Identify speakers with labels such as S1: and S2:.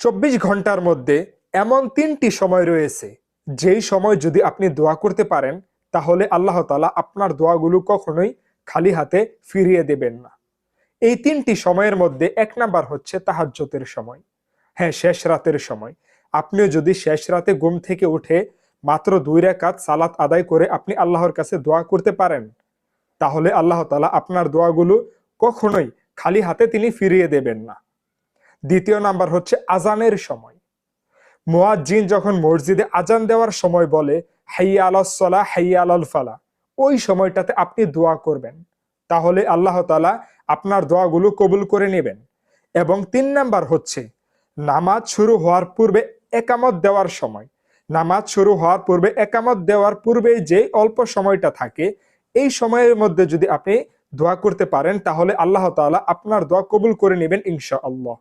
S1: চব্বিশ ঘণ্টার মধ্যে এমন তিনটি সময় রয়েছে। যেই সময় যদি আপনি দোয়া করতে পারেন, তাহলে আল্লাহ তালা আপনার দোয়াগুলো কখনোই খালি হাতে ফিরিয়ে দেবেন না। এই তিনটি সময়ের মধ্যে এক নাম্বার হচ্ছে তাহাজ্জতের সময়। হ্যাঁ শেষ রাতের সময়। আপনিও যদি শেষ রাতে ঘুম থেকে উঠে মাত্র দুই রেখাত সালাত আদায় করে আপনি আল্লাহর কাছে দোয়া করতে পারেন, তাহলে আল্লাহ তালা আপনার দোয়াগুলো কখনোই খালি হাতে তিনি ফিরিয়ে দেবেন না। দ্বিতীয় নাম্বার হচ্ছে আজানের সময়। মোয়াজ্জিন যখন মসজিদে আজান দেওয়ার সময় বলে, হাইয়া আলাসলা হাইয়া আলাল ফালা ওই সময়টাতে আপনি দোয়া করবেন। তাহলে আল্লাহ তালা আপনার দোয়াগুলো কবুল করে নেবেন। এবং তিন নাম্বার হচ্ছে, নামাজ শুরু হওয়ার পূর্বে একামত দেওয়ার সময়। নামাজ শুরু হওয়ার পূর্বে একামত দেওয়ার পূর্বে যে অল্প সময়টা থাকে, এই সময়ের মধ্যে যদি আপনি দোয়া করতে পারেন, তাহলে আল্লাহ তাআলা আপনার দোয়া কবুল করে নেবেন ইনশা আল্লাহ